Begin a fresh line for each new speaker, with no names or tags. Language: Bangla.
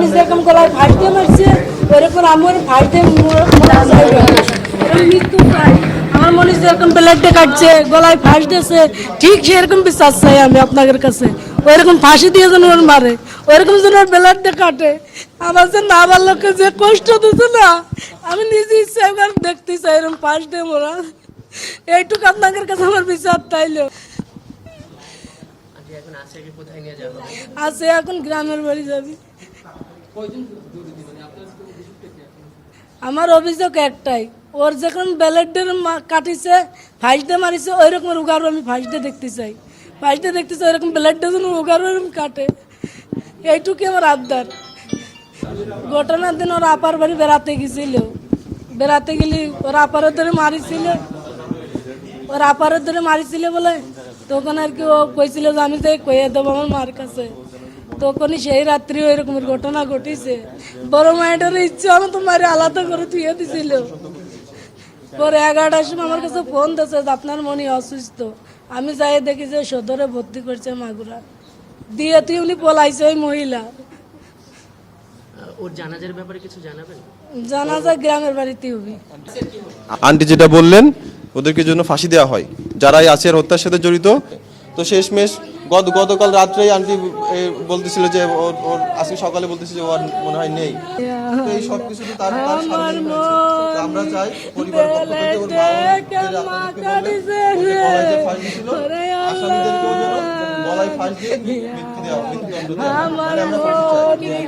মনীষ যেরকম গলায় ফাঁস দিয়ে মারছে ওরকম আমার ফাঁস দিয়ে মৃত্যু চাই আমার মনীষ যেরকম ব্লেডে কাটছে, গলায় ফাঁস দিয়েছে, ঠিক সেরকম বিশ্বাস চাই আমি আপনাদের কাছে। ওইরকম ফাঁসি দিয়ে যেন ওর মারে, ওইরকম যেন ওর ব্লেডে কাটে। আমার যে না আমার লোককে যে কষ্ট দিচ্ছে না, আমি নিজে ইচ্ছা দেখতে চাই এরকম ফাঁস দিয়ে মোরা এইটুকু আপনাদের কাছে আমার বিচার তাইলো
এখন কোথায় নিয়ে
এখন গ্রামের বাড়ি যাবি। আমার অভিযোগ একটাই ওর যখন ব্যালেটের কাটিছে ফাইসডে মারিছে ওই রকম উগারও আমি ফাইসডে দেখতে চাই। ফাইসডে দেখতে চাই ওইরকম ব্যালেটটা যেন উগারও এরকম কাটে। এইটুকুই আমার আবদার। ঘটনার দিন ওর আপার বাড়ি বেড়াতে গেছিল। বেড়াতে গেলি ওর আপারের ধরে মারিছিল। ওর আপারের ধরে মারিছিল বলে তখন আর কি ও কইছিল যে আমি যাই কইয়ে দেবো আমার মার কাছে। তখনই সেই রাত্রি ওই রকমের ঘটনা ঘটিছে। বড় মায়ের ইচ্ছে আমি তো মারে আলাদা করে থুয়ে দিছিল। পরে এগারোটার সময় আমার কাছে ফোন দিয়েছে যে আপনার মনে অসুস্থ। আমি যাই দেখি যে সদরে ভর্তি করছে মাগুরা। দিয়ে তুই উনি পলাইছে ওই মহিলা।
আহ, জানাজার ব্যাপারে কিছু জানাবেন?
জানা যায় গ্রামের বাড়িতে হবি।
আন্টি যেটা বললেন ওদেরকে জন্য ফাঁসি দেওয়া হয়। যারা এই আসিয়ার হত্যার সাথে জড়িত। তো শেষমেশ গত গতকাল রাত্রেই আন্টি বলতেছিল যে ওর ওর আজকে সকালে বলতেছিল যে ওর মনে হয় নেই। তো এই সব কিছু তো তার তার সামনেই আমরা চাই পরিবারের পক্ষ থেকে ওর মা ফাঁসি দিছিল আসামিদেরকেও যেন গলায় ফাঁস দিয়ে মৃত্যু দেওয়া মৃত্যুদণ্ড দেওয়া
আমার
আমরা ফাঁসি চাই।